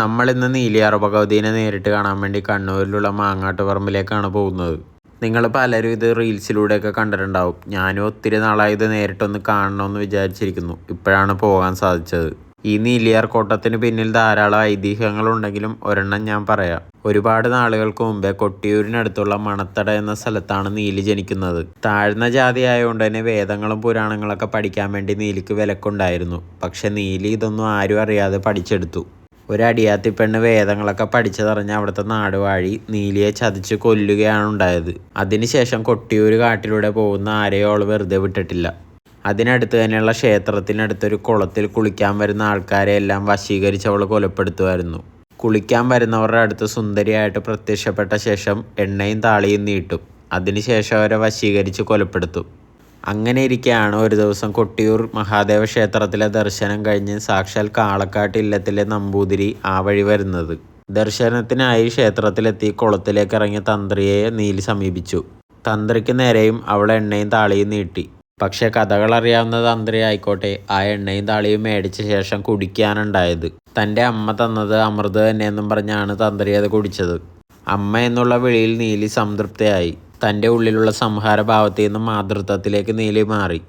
നമ്മളിന്ന് നീലിയാർ ഭഗവതിനെ നേരിട്ട് കാണാൻ വേണ്ടി കണ്ണൂരിലുള്ള മാങ്ങാട്ടുപറമ്പിലേക്കാണ് പോകുന്നത്. നിങ്ങൾ പലരും ഇത് റീൽസിലൂടെയൊക്കെ കണ്ടിട്ടുണ്ടാവും. ഞാനും ഒത്തിരി നാളായി ഇത് നേരിട്ടൊന്ന് കാണണമെന്ന് വിചാരിച്ചിരിക്കുന്നു. ഇപ്പോഴാണ് പോകാൻ സാധിച്ചത്. ഈ നീലിയാർ കോട്ടത്തിന് പിന്നിൽ ധാരാളം ഐതിഹ്യങ്ങളുണ്ടെങ്കിലും ഒരെണ്ണം ഞാൻ പറയാം. ഒരുപാട് നാളുകൾക്ക് മുമ്പേ കൊട്ടിയൂരിനടുത്തുള്ള മണത്തട എന്ന സ്ഥലത്താണ് നീലി ജനിക്കുന്നത്. താഴ്ന്ന ജാതി ആയതുകൊണ്ട് തന്നെ വേദങ്ങളും പുരാണങ്ങളൊക്കെ പഠിക്കാൻ വേണ്ടി നീലിക്ക് വിലക്കുണ്ടായിരുന്നു. പക്ഷെ നീലി ഇതൊന്നും ആരും അറിയാതെ പഠിച്ചെടുത്തു. ഒരടിയാത്തി പെണ്ണ് വേദങ്ങളൊക്കെ പഠിച്ചതറിഞ്ഞ് അവിടുത്തെ നാടുവാഴി നീലിയെ ചതിച്ച് കൊല്ലുകയാണ് ഉണ്ടായത് അതിനുശേഷം കൊട്ടിയൂർ കാട്ടിലൂടെ പോകുന്ന ആരെയോ അവൾ വെറുതെ വിട്ടിട്ടില്ല. അതിനടുത്ത് തന്നെയുള്ള ക്ഷേത്രത്തിനടുത്തൊരു കുളത്തിൽ കുളിക്കാൻ വരുന്ന ആൾക്കാരെ എല്ലാം വശീകരിച്ച് അവൾ കൊലപ്പെടുത്തുമായിരുന്നു. കുളിക്കാൻ വരുന്നവരുടെ അടുത്ത് സുന്ദരിയായിട്ട് പ്രത്യക്ഷപ്പെട്ട ശേഷം എണ്ണയും താളിയും നീട്ടും. അതിനുശേഷം അവരെ വശീകരിച്ച് കൊലപ്പെടുത്തും. അങ്ങനെ ഇരിക്കെയാണ് ഒരു ദിവസം കൊട്ടിയൂർ മഹാദേവ ക്ഷേത്രത്തിലെ ദർശനം കഴിഞ്ഞ് സാക്ഷാൽ കാളക്കാട്ട് ഇല്ലത്തിലെ നമ്പൂതിരി ആ വഴി വരുന്നത്. ദർശനത്തിനായി ക്ഷേത്രത്തിലെത്തി കുളത്തിലേക്ക് ഇറങ്ങിയ തന്ത്രിയെ നീലി സമീപിച്ചു. തന്ത്രിക്ക് നേരെയും അവൾ എണ്ണയും താളിയും നീട്ടി. പക്ഷേ കഥകൾ അറിയാവുന്ന തന്ത്രി ആയിക്കോട്ടെ ആ എണ്ണയും താളിയും മേടിച്ച ശേഷം കുടിക്കാനുണ്ടായത്. തന്റെ അമ്മ തന്നത് അമൃത് തന്നെയെന്നും പറഞ്ഞാണ് തന്ത്രി അത് കുടിച്ചത്. അമ്മ എന്നുള്ള വിളിയിൽ നീലി സംതൃപ്തയായി. തന്റെ ഉള്ളിലുള്ള സംഹാര ഭാവത്തിൽ നിന്ന് മാതൃത്വത്തിലേക്ക് നീലി മാറി.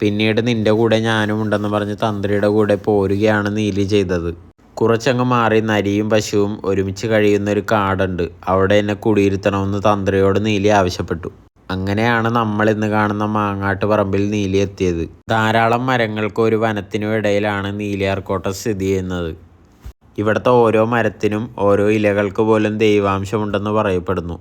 പിന്നീട് നിന്റെ കൂടെ ഞാനും ഉണ്ടെന്ന് പറഞ്ഞ് തന്ത്രിയുടെ കൂടെ പോരുകയാണ് നീലി ചെയ്തത്. കുറച്ചങ്ങ് മാറി നരിയും പശുവും ഒരുമിച്ച് കഴിയുന്ന ഒരു കാടുണ്ട്. അവിടെ എന്നെ കുടിയിരുത്തണമെന്ന് തന്ത്രിയോട് നീലി ആവശ്യപ്പെട്ടു. അങ്ങനെയാണ് നമ്മൾ ഇന്ന് കാണുന്ന മാങ്ങാട്ട് പറമ്പിൽ നീലി എത്തിയത്. ധാരാളം മരങ്ങൾക്ക് ഒരു വനത്തിനും ഇടയിലാണ് നീലിയാർക്കോട്ട സ്ഥിതി ചെയ്യുന്നത്. ഇവിടുത്തെ ഓരോ മരത്തിനും ഓരോ ഇലകൾക്ക് പോലും ദൈവാംശമുണ്ടെന്ന് പറയപ്പെടുന്നു.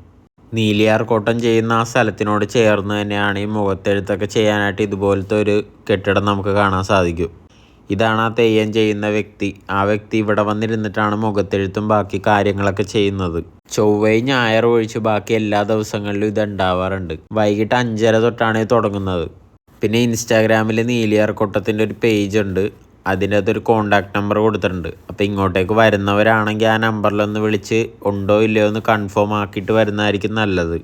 നീലിയാർക്കോട്ടം ചെയ്യുന്ന ആ സ്ഥലത്തിനോട് ചേർന്ന് തന്നെയാണ് ഈ മുഖത്തെഴുത്തൊക്കെ ചെയ്യാനായിട്ട് ഇതുപോലത്തെ ഒരു കെട്ടിടം നമുക്ക് കാണാൻ സാധിക്കും. ഇതാണ് ആ തെയ്യം ചെയ്യുന്ന വ്യക്തി. ആ വ്യക്തി ഇവിടെ വന്നിരുന്നിട്ടാണ് മുഖത്തെഴുത്തും ബാക്കി കാര്യങ്ങളൊക്കെ ചെയ്യുന്നത്. ചൊവ്വയും ഞായർ ഒഴിച്ച് ബാക്കി എല്ലാ ദിവസങ്ങളിലും ഇത് ഉണ്ടാവാറുണ്ട്. വൈകിട്ട് അഞ്ചര തൊട്ടാണ് ഇത് തുടങ്ങുന്നത്. പിന്നെ ഇൻസ്റ്റാഗ്രാമിൽ നീലിയാർക്കൊട്ടത്തിന്റെ ഒരു പേജ് ഉണ്ട്. അതിന്റെ അകത്തൊരു കോണ്ടാക്ട് നമ്പർ കൊടുത്തിട്ടുണ്ട്. അപ്പോൾ ഇങ്ങോട്ടേക്ക് വരുന്നവരാണെങ്കിൽ ആ നമ്പറിലൊന്ന് വിളിച്ച് ഉണ്ടോ ഇല്ലയോ എന്ന് കൺഫേം ആക്കിയിട്ട് വരുന്നതായിരിക്കും നല്ലത്.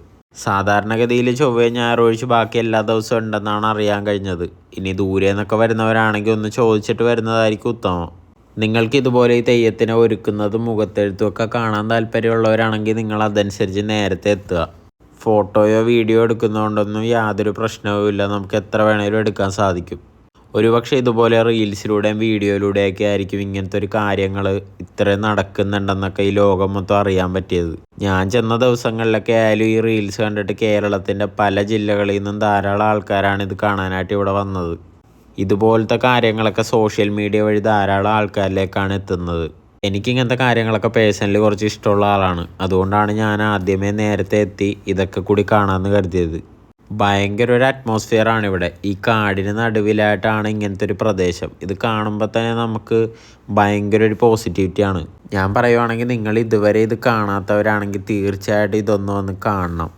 സാധാരണഗതിയിൽ ചൊവ്വയും ഞായറാഴ്ച ബാക്കി എല്ലാ ദിവസവും ഉണ്ടെന്നാണ് അറിയാൻ കഴിഞ്ഞത്. ഇനി ദൂരെ നിന്നൊക്കെ വരുന്നവരാണെങ്കിൽ ഒന്ന് ചോദിച്ചിട്ട് വരുന്നതായിരിക്കും ഉത്തമം. നിങ്ങൾക്ക് ഇതുപോലെ ഈ തെയ്യത്തിനെ ഒരുക്കുന്നതും മുഖത്തെഴുത്തും ഒക്കെ കാണാൻ താല്പര്യമുള്ളവരാണെങ്കിൽ നിങ്ങൾ അതനുസരിച്ച് നേരത്തെ എത്തുക. ഫോട്ടോയോ വീഡിയോ എടുക്കുന്നതുകൊണ്ടൊന്നും യാതൊരു പ്രശ്നവുമില്ല. നമുക്ക് എത്ര വേണേലും എടുക്കാൻ സാധിക്കും. ഒരുപക്ഷെ ഇതുപോലെ റീൽസിലൂടെയും വീഡിയോയിലൂടെയൊക്കെ ആയിരിക്കും ഇങ്ങനത്തെ ഒരു കാര്യങ്ങൾ ഇത്രയും നടക്കുന്നുണ്ടെന്നൊക്കെ ഈ ലോകം മൊത്തം അറിയാൻ പറ്റിയത്. ഞാൻ ചെന്ന ദിവസങ്ങളിലൊക്കെ ആയാലും ഈ റീൽസ് കണ്ടിട്ട് കേരളത്തിന്റെ പല ജില്ലകളിൽ നിന്നും ധാരാളം ആൾക്കാരാണ് ഇത് കാണാനായിട്ട് ഇവിടെ വന്നത്. ഇതുപോലത്തെ കാര്യങ്ങളൊക്കെ സോഷ്യൽ മീഡിയ വഴി ധാരാളം ആൾക്കാരിലേക്കാണ് എത്തുന്നത്. എനിക്ക് ഇങ്ങനത്തെ കാര്യങ്ങളൊക്കെ പേഴ്സണലി കുറച്ച് ഇഷ്ടമുള്ള ആളാണ്. അതുകൊണ്ടാണ് ഞാൻ ആദ്യമേ നേരത്തെ എത്തി ഇതൊക്കെ കൂടി കാണാമെന്ന് കരുതിയത്. ഭയങ്കര ഒരു അറ്റ്മോസ്ഫിയർ ആണ് ഇവിടെ ഈ കാടിന് നടുവിലായിട്ടാണ് ഇങ്ങനത്തെ ഒരു പ്രദേശം. ഇത് കാണുമ്പോൾ തന്നെ നമുക്ക് ഭയങ്കര ഒരു പോസിറ്റിവിറ്റി ആണ് ഞാൻ പറയുവാണെങ്കിൽ നിങ്ങൾ ഇതുവരെ ഇത് കാണാത്തവരാണെങ്കിൽ തീർച്ചയായിട്ടും ഇതൊന്ന് വന്ന് കാണണം.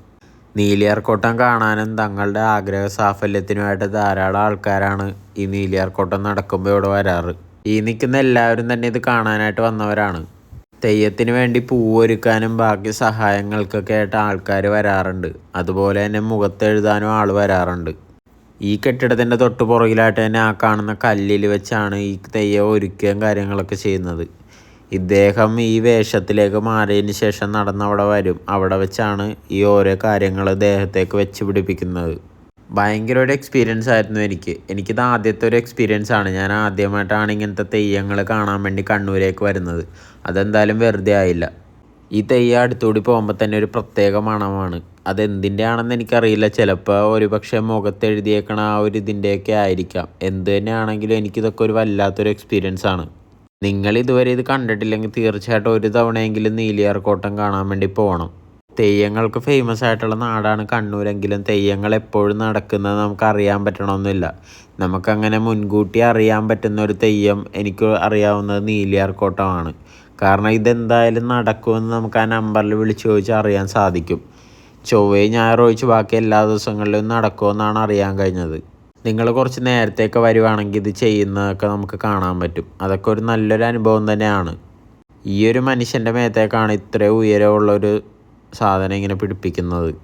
നീലിയാർക്കോട്ടം കാണാനും തങ്ങളുടെ ആഗ്രഹ സാഫല്യത്തിനുമായിട്ട് ധാരാളം ആൾക്കാരാണ് ഈ നീലിയാർക്കോട്ടം നടക്കുമ്പോൾ ഇവിടെ വരാറ്. ഈ നിൽക്കുന്ന എല്ലാവരും തന്നെ ഇത് കാണാനായിട്ട് വന്നവരാണ്. തെയ്യത്തിന് വേണ്ടി പൂവൊരുക്കാനും ബാക്കി സഹായങ്ങൾക്കൊക്കെ ആയിട്ട് ആൾക്കാർ വരാറുണ്ട്. അതുപോലെ തന്നെ മുഖത്തെഴുതാനും ആൾ വരാറുണ്ട്. ഈ കെട്ടിടത്തിന്റെ തൊട്ട് പുറകിലായിട്ട് തന്നെ ആ കാണുന്ന കല്ലിൽ വെച്ചാണ് ഈ തെയ്യം ഒരുക്കുകയും കാര്യങ്ങളൊക്കെ ചെയ്യുന്നത്. ഇദ്ദേഹം ഈ വേഷത്തിലേക്ക് മാറിയതിന് ശേഷം നടന്നവിടെ വരും. അവിടെ വെച്ചാണ് ഈ ഓരോ കാര്യങ്ങൾ ദേഹത്തേക്ക് വെച്ച് പിടിപ്പിക്കുന്നത്. ഭയങ്കര ഒരു എക്സ്പീരിയൻസ് ആയിരുന്നു എനിക്ക്. എനിക്കിത് ആദ്യത്തെ ഒരു എക്സ്പീരിയൻസ് ആണ്. ഞാൻ ആദ്യമായിട്ടാണ് ഇങ്ങനത്തെ തെയ്യങ്ങൾ കാണാൻ വേണ്ടി കണ്ണൂരേക്ക് വരുന്നത്. അതെന്തായാലും വെറുതെ ആയില്ല. ഈ തെയ്യം അടുത്തുകൂടി പോകുമ്പോൾ തന്നെ ഒരു പ്രത്യേക മണമാണ്. അതെന്തിന്റെ ആണെന്ന് എനിക്കറിയില്ല. ചിലപ്പോൾ ഒരു പക്ഷേ മുഖത്തെഴുതിയേക്കണ ആ ഒരു ഇതിന്റെയൊക്കെ ആയിരിക്കാം. എന്ത് തന്നെയാണെങ്കിലും എനിക്കിതൊക്കെ ഒരു വല്ലാത്തൊരു എക്സ്പീരിയൻസ് ആണ്. നിങ്ങൾ ഇതുവരെ ഇത് കണ്ടിട്ടില്ലെങ്കിൽ തീർച്ചയായിട്ടും ഒരു തവണയെങ്കിലും നീലിയാർക്കോട്ടം കാണാൻ വേണ്ടി പോകണം തെയ്യങ്ങൾക്ക് ഫേമസ് ആയിട്ടുള്ള നാടാണ് കണ്ണൂരെങ്കിലും തെയ്യങ്ങൾ എപ്പോഴും നടക്കുന്നത് നമുക്ക് അറിയാൻ പറ്റണമെന്നില്ല നമുക്കങ്ങനെ മുൻകൂട്ടി അറിയാൻ പറ്റുന്ന ഒരു തെയ്യം എനിക്ക് അറിയാവുന്നത് നീലിയാർക്കോട്ടമാണ് കാരണം ഇതെന്തായാലും നടക്കുമെന്ന് നമുക്ക് ആ നമ്പറിൽ വിളിച്ചു ചോദിച്ച് അറിയാൻ സാധിക്കും. ചൊവ്വയും ഞായറൊഴിച്ച് ബാക്കി എല്ലാ ദിവസങ്ങളിലും നടക്കുമെന്നാണ് അറിയാൻ കഴിഞ്ഞത്. നിങ്ങൾ കുറച്ച് നേരത്തേക്ക് വരുവാണെങ്കിൽ ഇത് ചെയ്യുന്നതൊക്കെ നമുക്ക് കാണാൻ പറ്റും. അതൊക്കെ ഒരു നല്ലൊരു അനുഭവം തന്നെയാണ്. ഈ ഒരു മനുഷ്യന്റെ മേത്തേക്കാണ് ഇത്രയും ഉയരമുള്ളൊരു സാധനം ഇങ്ങനെ പിടിപ്പിക്കുന്നത്.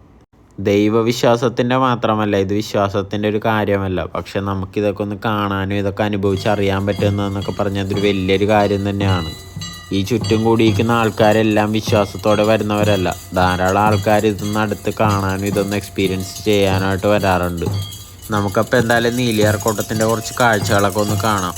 ദൈവവിശ്വാസത്തിന്റെ മാത്രമല്ല ഇത് വിശ്വാസത്തിന്റെ ഒരു കാര്യമല്ല. പക്ഷെ നമുക്കിതൊക്കെ ഒന്ന് കാണാനും ഇതൊക്കെ അനുഭവിച്ച് അനുഭവിച്ചറിയാൻ പറ്റുന്നതെന്നൊക്കെ പറഞ്ഞാൽ അതൊരു വലിയൊരു കാര്യം തന്നെയാണ്. ഈ ചുറ്റും കൂടിയിരിക്കുന്ന ആൾക്കാരെല്ലാം വിശ്വാസത്തോടെ വരുന്നവരല്ല. ധാരാളം ആൾക്കാർ ഇതൊന്ന് അടുത്ത് കാണാനും ഇതൊന്ന് എക്സ്പീരിയൻസ് ചെയ്യാനായിട്ട് വരാറുണ്ട്. നമുക്കപ്പോൾ എന്തായാലും നീലിയാർക്കോട്ടത്തിന്റെ കുറച്ച് കാഴ്ചകളൊക്കെ ഒന്ന് കാണാം.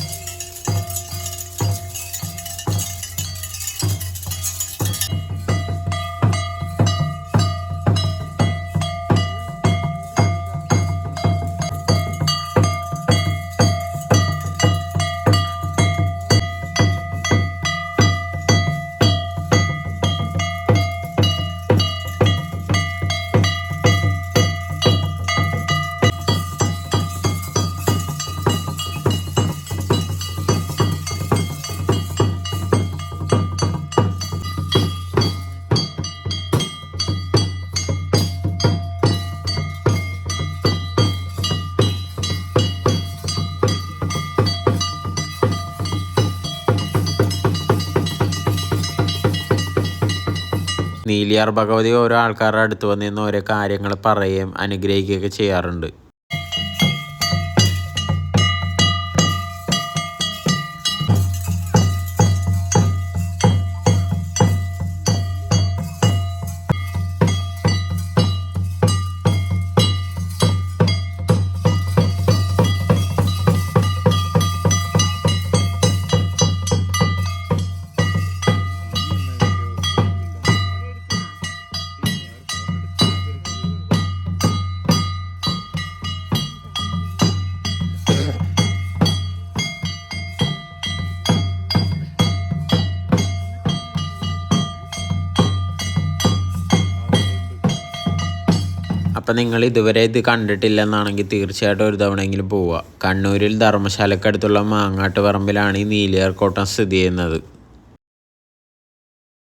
നീലിയാർ ഭഗവതി ഓരോ ആൾക്കാരുടെ അടുത്ത് വന്നിരുന്ന് ഓരോ കാര്യങ്ങൾ പറയുകയും അനുഗ്രഹിക്കുകയൊക്കെ ചെയ്യാറുണ്ട്. അപ്പം നിങ്ങൾ ഇതുവരെ ഇത് കണ്ടിട്ടില്ലെന്നാണെങ്കിൽ തീർച്ചയായിട്ടും ഒരു തവണയെങ്കിലും പോവുക. കണ്ണൂരിൽ ധർമ്മശാലക്കടുത്തുള്ള മാങ്ങാട്ട് പറമ്പിലാണ് ഈ നീലിയാർക്കോട്ടം സ്ഥിതി ചെയ്യുന്നത്.